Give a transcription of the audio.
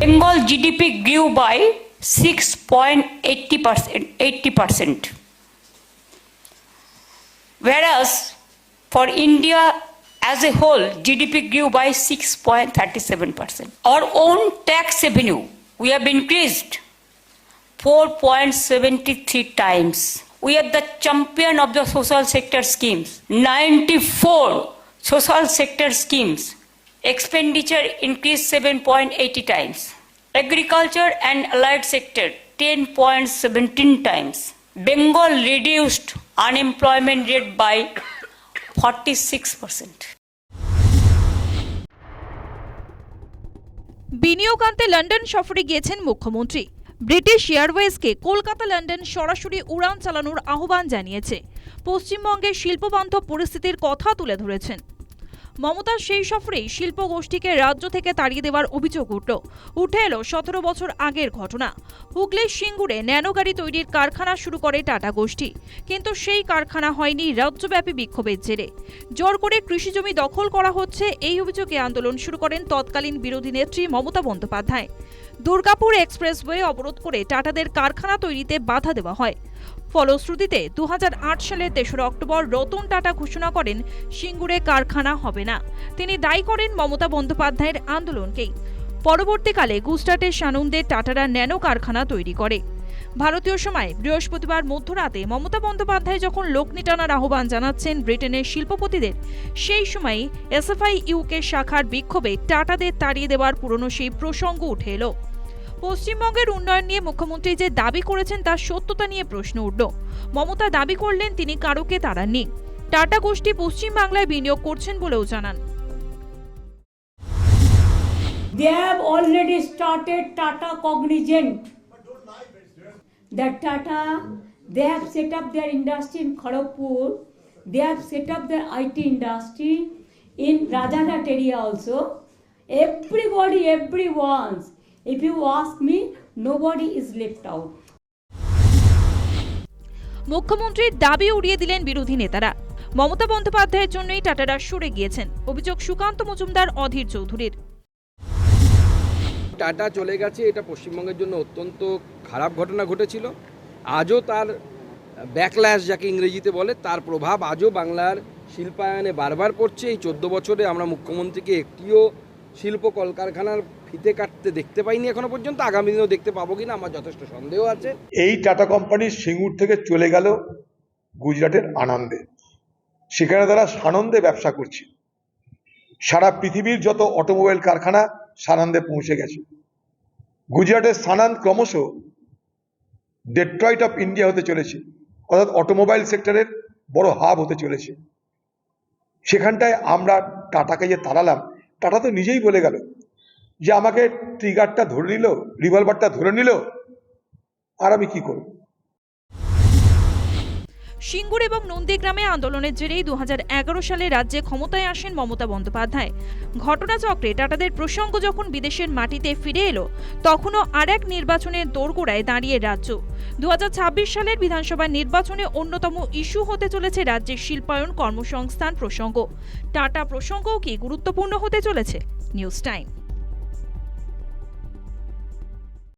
Bengal GDP grew by 6.80 percent, 80 percent. Whereas for India as a whole, GDP grew by 6.37 percent. Our own tax revenue, we have increased 4.73 times. We are the champion of the social sector schemes. 94 social sector schemes. expenditure increased 7.80 times. Agriculture and allied sector 10.17 times. Bengal reduced unemployment rate by 46%. বিনিয়োগ আনতে London সফরে গিয়েছেন মুখ্যমন্ত্রী British এয়ারওয়েজকে Kolkata London সরাসরি উড়ান চালানোর আহ্বান জানিয়েছে পশ্চিমবঙ্গের শিল্পবান্ধব পরিস্থিতির কথা তুলে ধরেছেন মমতার সেই সফরেই শিল্প গোষ্ঠীকে রাজ্য থেকে তাড়িয়ে দেওয়ার অভিযোগ উঠল। উঠে এলো সতেরো বছর আগের ঘটনা। হুগলির সিঙ্গুরে ন্যানো গাড়ি তৈরির কারখানা শুরু করে টাটা গোষ্ঠী। কিন্তু সেই কারখানা হয়নি রাজ্যব্যাপী বিক্ষোভের জেরে। জোর করে কৃষি জমি দখল করা হচ্ছে এই অভিযোগে আন্দোলন শুরু করেন তৎকালীন বিরোধী নেত্রী মমতা বন্দ্যোপাধ্যায়। দুর্গাপুর এক্সপ্রেসওয়ে অবরোধ করে টাটাদের কারখানা তৈরিতে বাধা দেওয়া হয়। ফলশ্রুতিতে দু সালের তেসরা অক্টোবর রতন টাটা ঘোষণা করেন, সিঙ্গুরে কারখানা হবে না। তিনি দায়ী করেন মমতা বন্দ্যোপাধ্যায়ের আন্দোলনকেই পরবর্তীকালে গুজরাটের সানন্দে টাটারা ন্যানো কারখানা তৈরি করে। ভারতীয় সময় বৃহস্পতিবার মধ্যরাতে মমতা বন্দ্যোপাধ্যায় যখন লোকনি টানার আহ্বান জানাচ্ছেন ব্রিটেনের শিল্পপতিদের, সেই সময় এসএফআই ইউকে শাখার বিক্ষোভে টাটাদের তাড়িয়ে দেওয়ার পুরনো সেই প্রসঙ্গ উঠে এলো। পশ্চিমবঙ্গের উন্নয়ন নিয়ে মুখ্যমন্ত্রী যে দাবি করেছেন তার সত্যতা নিয়ে প্রশ্ন উঠল মমতা দাবি করলেন তিনি কারোকে তাড়াননি টাটা গোষ্ঠী পশ্চিমবাংলায় বিনিয়োগ করছেন বলেও জানান They have already started Tata Cognizant. That Tata, they have set up their industry in Kharagpur. They have set up their IT industry in Rajarhat area also. Everybody, everyone's. If you ask me, nobody is left out. মুখ্যমন্ত্রীর দাবি উড়িয়ে দিলেন বিরোধী নেতারা। মমতা বন্দ্যোপাধ্যায়ের জন্যই টাটারা সরে গিয়েছেন অভিযোগ সুকান্ত মজুমদার অধীর চৌধুরীর। টাটা চলে গেছে এটা পশ্চিমবঙ্গের জন্য অত্যন্ত খারাপ ঘটনা ঘটেছিল। আজও তার ব্যাকল্যাশ যাকে ইংরেজিতে বলে তার প্রভাব আজও বাংলার শিল্পায়নে বারবার পড়ছে। এই চোদ্দ বছরে আমরা মুখ্যমন্ত্রীকে একটিও শিল্প কলকারখানার ফিতে কাটতে দেখতে পাইনি এখনও পর্যন্ত, আগামী দিনেও দেখতে পাবো কিনা আমার যথেষ্ট সন্দেহ আছে। এই টাটা কোম্পানি সিঙ্গুর থেকে চলে গেল গুজরাটের আনন্দে। সেখানে তারা সানন্দে ব্যবসা করছে। সারা পৃথিবীর যত অটোমোবাইল কারখানা সানন্দে পৌঁছে গেছে। গুজরাটের সানান্দ ক্রমশ ডেট্রয়েট অফ ইন্ডিয়া হতে চলেছে। অর্থাৎ অটোমোবাইল সেক্টরের বড় হাব হতে চলেছে। সেখানটায় আমরা টাটাকে যে তাড়ালাম টাটা তো নিজেই বলে গেল যে আমাকে ট্রিগারটা ধরে নিল রিভলভারটা ধরে নিল, আর আমি কি করব? সিঙ্গুর এবং নন্দীগ্রামে আন্দোলনের জেরেই দু হাজার এগারো সালে রাজ্যে ক্ষমতায় আসেন মমতা বন্দ্যোপাধ্যায়। ঘটনাচক্রে টাটাদের প্রসঙ্গ যখন বিদেশের মাটিতে ফিরে এলো, তখনও আর এক নির্বাচনের দোরগোড়ায় দাঁড়িয়ে রাজ্য। দু হাজার ছাব্বিশ সালের বিধানসভা নির্বাচনে অন্যতম ইস্যু হতে চলেছে রাজ্যের শিল্পায়ন কর্মসংস্থান প্রসঙ্গ। টাটা প্রসঙ্গও কি গুরুত্বপূর্ণ হতে চলেছে? News time.